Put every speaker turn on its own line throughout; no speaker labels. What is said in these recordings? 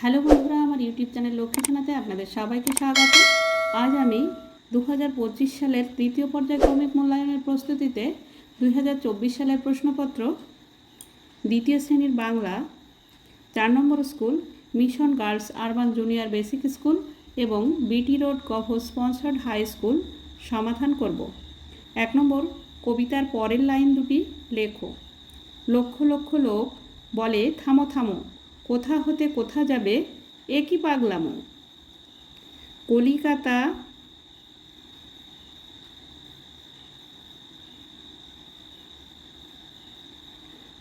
Hello বন্ধুরা, আমার YouTube channel লক্ষ্মীখানাতে আপনাদের সবাইকে স্বাগত। আজ আমি দু সালের তৃতীয় পর্যায়ক্রমিক মূল্যায়নের প্রস্তুতিতে দুই সালের প্রশ্নপত্র, দ্বিতীয় শ্রেণির বাংলা, চার number school, mission girls urban junior basic school এবং বিটি রোড কভ স্পন্সার্ড হাই স্কুল সমাধান করব। এক নম্বর, কবিতার পরের লাইন দুটি লেখো। লক্ষ লক্ষ লোক বলে, থামো থামো। কোথা হতে কোথা যাবে এ কি পাগলামো? কলিকাতা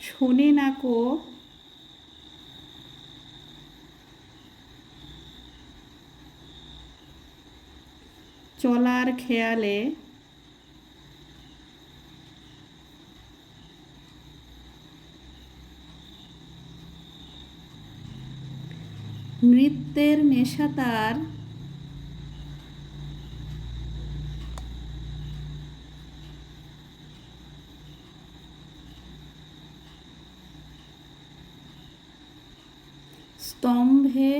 শোনে না কো। চলার খেয়ালে নৃত্যের নেশা তার। স্তম্ভে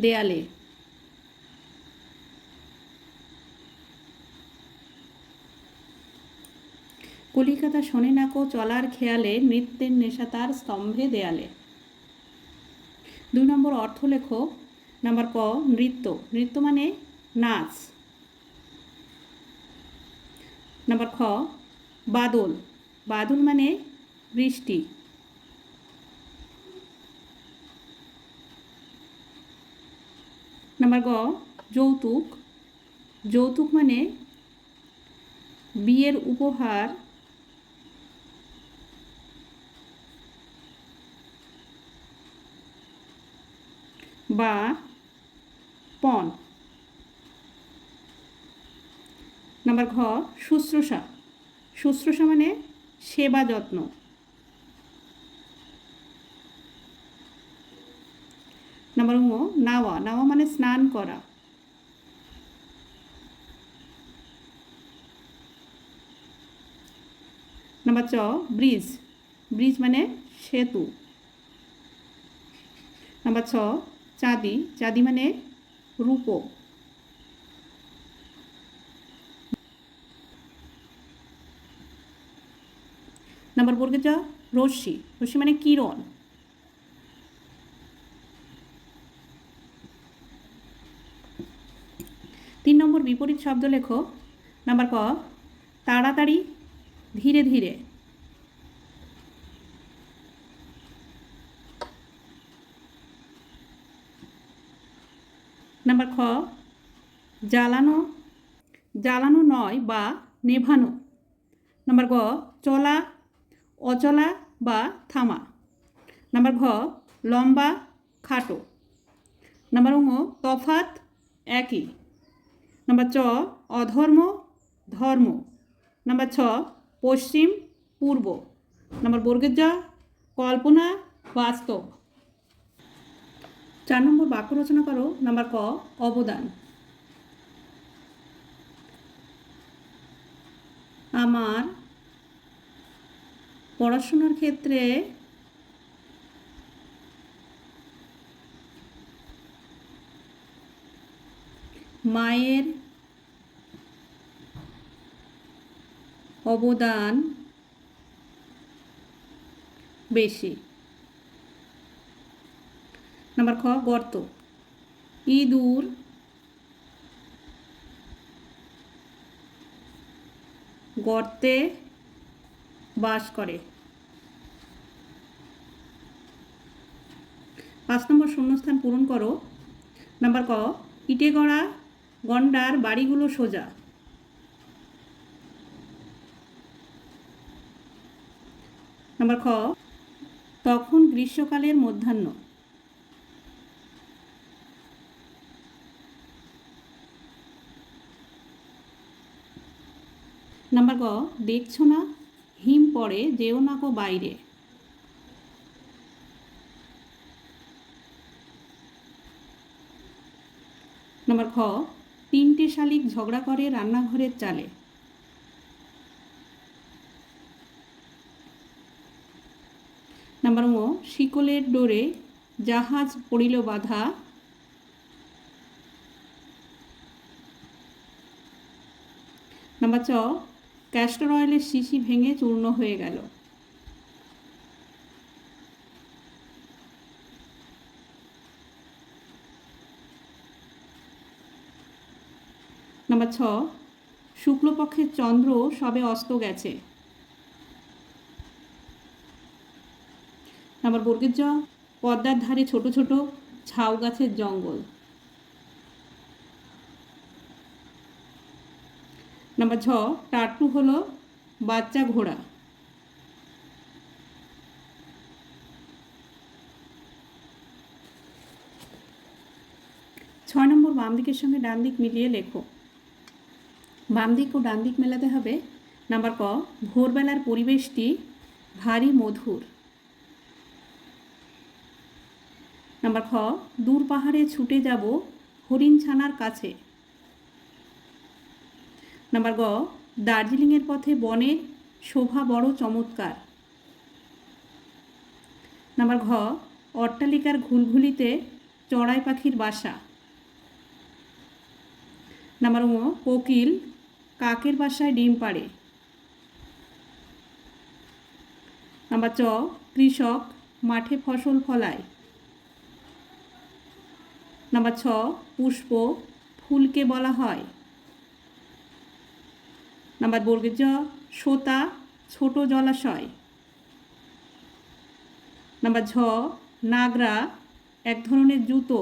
দেয়ালে কলিকাতা শোনে নাকো চলার খেয়ালে নৃত্যের নেশা তার স্তম্ভে দেয়ালে। দুই নম্বর অর্থ লেখো, নাম্বার ক, নৃত্য। নৃত্য মানে নাচ। নাম্বার খ, বাদল। বাদল মানে বৃষ্টি। নাম্বার গ, যৌতুক। যৌতুক মানে বিয়ের উপহার বা পণ। নাম্বার ঘ, শুশ্রূষা। শুশ্রূষা মানে সেবা যত্ন। নাম্বার ও নাওয়া। নাওয়া মানে স্নান করা। নাম্বার চ, ব্রিজ। ব্রিজ মানে সেতু। নাম্বার ছ চাঁদি চাঁদি মানে রূপো। নাম্বার বর্গে যা? রশ্মি। রশ্মি মানে কিরণ। তিন নম্বর বিপরীত শব্দ লেখো। নাম্বার ক, তাড়াতাড়ি, ধীরে ধীরে। নাম্বার খ, জ্বালানো জ্বালানো নয় বা নেভানো। নাম্বার গ, চলা, অচলা বা থামা। নাম্বার ঘ, লম্বা, খাটো। নাম্বার ঙ তফাত একই। নাম্বার চ, অধর্ম, ধর্ম। নাম্বার ছ, পশ্চিম, পূর্ব। নাম্বার বর্গের জ কল্পনা, বাস্তব। চার নম্বর বাক্য রচনা করো নাম্বার ক অবদান। আমার পড়াশোনার ক্ষেত্রে মায়ের অবদান বেশি। নাম্বার খ গর্ত। ইঁদুর গর্তে বাস করে। পাঁচ নম্বর শূন্যস্থান পূরণ করো। নাম্বার ক ইটে গড়া গন্ডার বাড়িগুলো সোজা। নাম্বার খ, তখন গ্রীষ্মকালের মধ্যাহ্ন। নাম্বার গ, দেখছ না? হিম পড়ে, যেও না কো বাইরে। নাম্বার খ, তিনটে শালিক ঝগড়া করে রান্নাঘরের চালে। নাম্বার ও শিকলের ডোরে জাহাজ পড়িল বাধা। নাম্বার চ ক্যাস্টর অয়েলের শিশি ভেঙে চূর্ণ হয়ে গেল। নাম্বার ছ, শুক্লপক্ষের চন্দ্র সবে অস্ত গেছে। নাম্বার বর্গের জ, পদ্মার ধারে ছোট ছোট ঝাউ গাছের জঙ্গল। নাম্বার ছ টাটু হলো বাচ্চা ঘোড়া। ছয় নম্বর, বাম দিকের সঙ্গে ডান দিক মিলিয়ে লেখো। বাম দিক ও ডান দিক মেলাতে হবে। নাম্বার ক, ভোরবেলার পরিবেশটি ভারী মধুর। নাম্বার খ, দূর পাহাড়ে ছুটে যাব হরিণ ছানার কাছে। নাম্বার গ, দার্জিলিংয়ের পথে বনের শোভা বড় চমৎকার। নাম্বার ঘ, অট্টালিকার ঘুলঘুলিতে চড়াই পাখির বাসা। নাম্বার ও কোকিল কাকের বাসায় ডিম পাড়ে। নাম্বার চ, কৃষক মাঠে ফসল ফলায়। নাম্বার ছ, পুষ্প ফুলকে বলা হয়। নাম্বার বর্গের জ সোতা ছোট জলাশয়। নাম্বার ঝ, নাগরা এক ধরনের জুতো।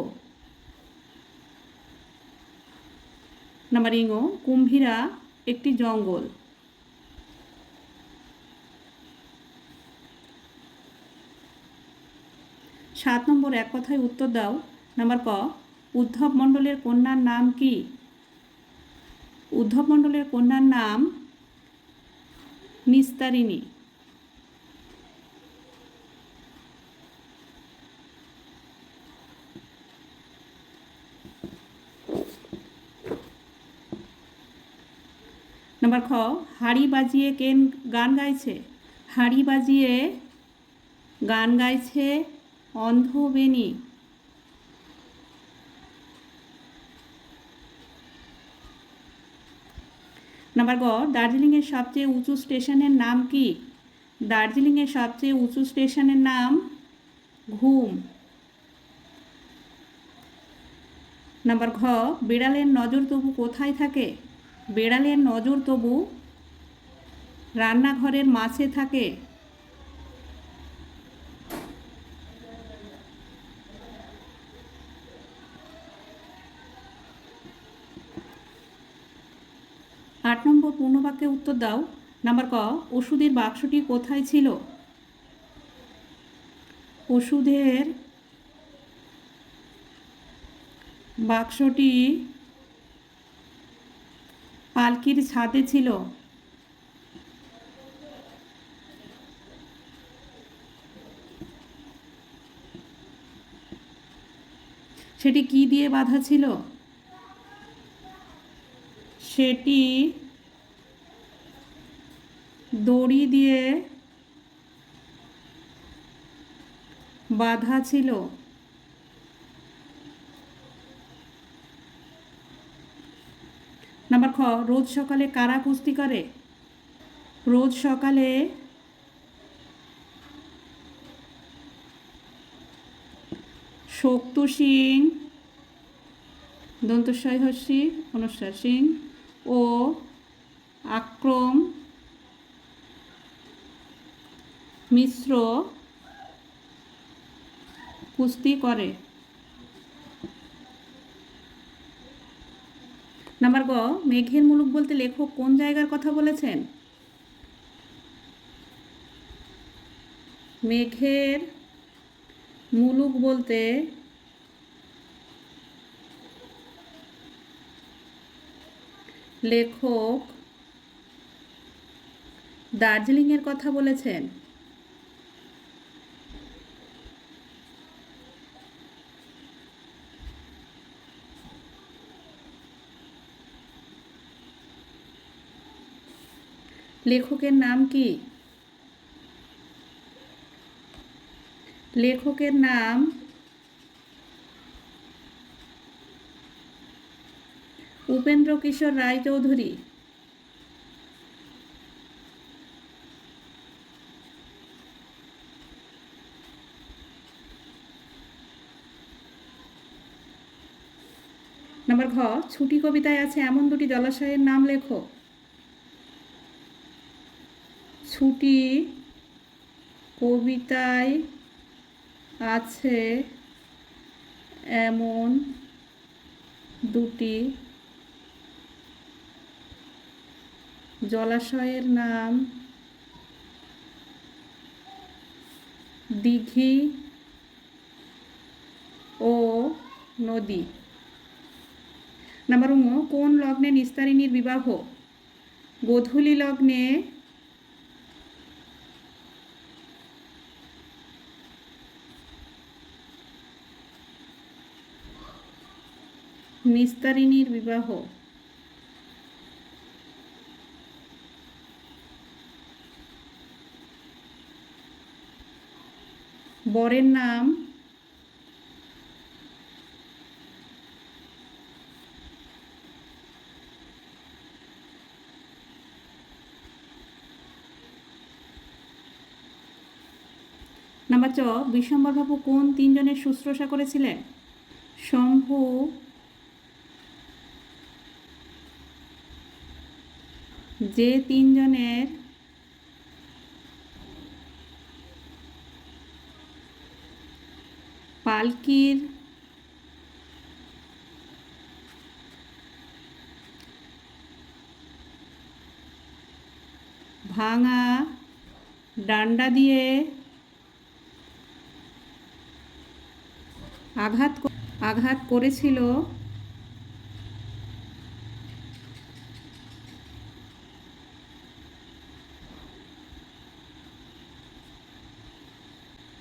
নাম্বার ইঙো কুম্ভীরা একটি জঙ্গল। সাত নম্বর এক কথায় উত্তর দাও। নাম্বার ক, উদ্ধব মণ্ডলের কন্যার নাম কি? উদ্ধব মণ্ডলের কন্যার নাম নিস্তারিণী। নাম্বার খ, হাড়ি বাজিয়ে কেন গান গাইছে? হাড়ি বাজিয়ে গান গাইছে অন্ধ নাম্বার গ দার্জিলিংয়ের সবচেয়ে উঁচু স্টেশনের নাম কি? দার্জিলিংয়ের সবচেয়ে উঁচু স্টেশনের নাম ঘুম। নাম্বার ঘ বিড়ালের নজর তবু কোথায় থাকে? বিড়ালের নজর তবু রান্নাঘরের মাছে থাকে আট নম্বর পূর্ণবাক্যে উত্তর দাও। নাম্বার ক, ওষুধের বাক্সটি কোথায় ছিল? ওষুধের বাক্সটি পালকির ছাদে ছিল। সেটি কি দিয়ে বাঁধা ছিল? সেটি দড়ি দিয়ে বাঁধা ছিল। নাম্বার খ, রোজ সকালে কারা কুস্তি করে? রোজ সকালে শক্তু সিং দন্তস্বয় হস্যি অনুস্বার সিং ও আক্রম মিশ্র কুস্তি করে। নাম্বার গ, মেঘের মুলুক বলতে লেখক কোন জায়গার কথা বলেছেন? মেঘের মুলুক বলতে লেখক দার্জিলিংয়ের কথা বলেছেন। লেখকের নাম কি? লেখকের নাম উপেন্দ্র কিশোর রায়চৌধুরী। নাম্বার ঘ, ছুটি কবিতায় আছে এমন দুটি জলাশয়ের নাম লেখো। ছুটি কবিতায় আছে এমন দুটি। জলাশয়ের নাম দিঘি ও নদী। নাম্বার কোন লগ্নে নিস্তারিণীর বিবাহ? গোধূলি লগ্নে নিস্তারিণীর বিবাহ। বরের নাম নাম্বার চ বিশ্বম্বরবাবু কোন তিনজনের শুশ্রূষা করেছিলেন? শম্ভু যে তিনজনের পালকির ভাঙা ডান্ডা দিয়ে আঘাত আঘাত করেছিল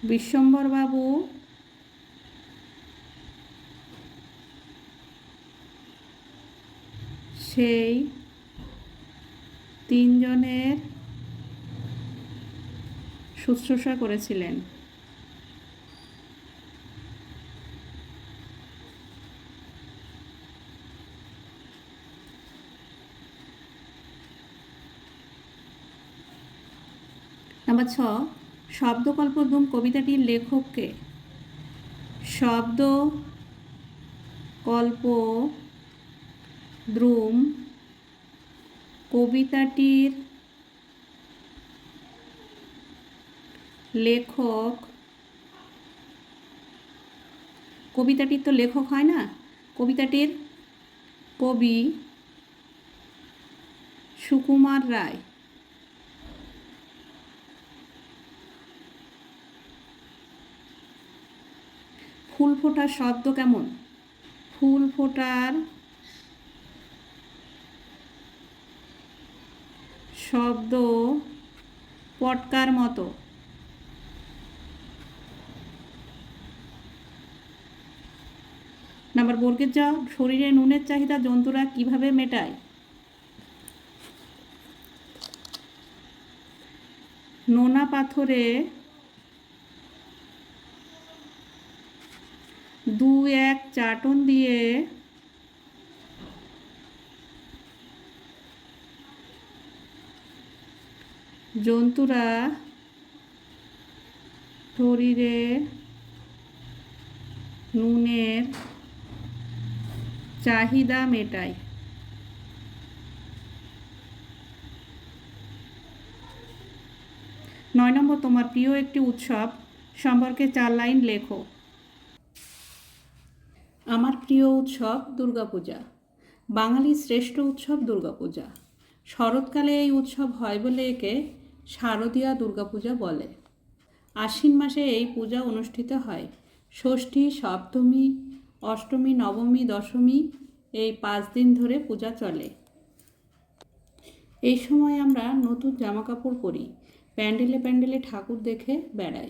বিশ্বম্বরবাবু। সেই তিনজনের শুশ্রূষা করেছিলেন। নাম্বার ছ শব্দকল্পদ্রুম কবিতাটির লেখককে শব্দ কল্প দ্রুম কবিতাটির লেখক কবিতাটির তো লেখক হয় না, কবিতাটির কবি সুকুমার রায়। ফুল ফোটার শব্দ কেমন? ফুল ফোটার শব্দ পটকার মতো। নাম্বার বর্গের যা শরীরে নুনের চাহিদা জন্তুরা কীভাবে মেটায়? নোনা পাথরে দু এক চাটন দিয়ে জন্তুরা শরীরে নুনের চাহিদা মেটায়। নয় নম্বর, তোমার প্রিয় একটি উৎসব সম্পর্কে চার লাইন লেখো। আমার প্রিয় উৎসব দুর্গাপূজা। বাঙালির শ্রেষ্ঠ উৎসব দুর্গাপূজা। শরৎকালে এই উৎসব হয় বলে একে শারদীয়া দুর্গাপূজা বলে। আশ্বিন মাসে এই পূজা অনুষ্ঠিত হয়। ষষ্ঠী, সপ্তমী, অষ্টমী, নবমী, দশমী এই পাঁচ দিন ধরে পূজা চলে। এই সময় আমরা নতুন জামা কাপড় পরি। প্যান্ডেলে প্যান্ডেলে ঠাকুর দেখে বেড়াই।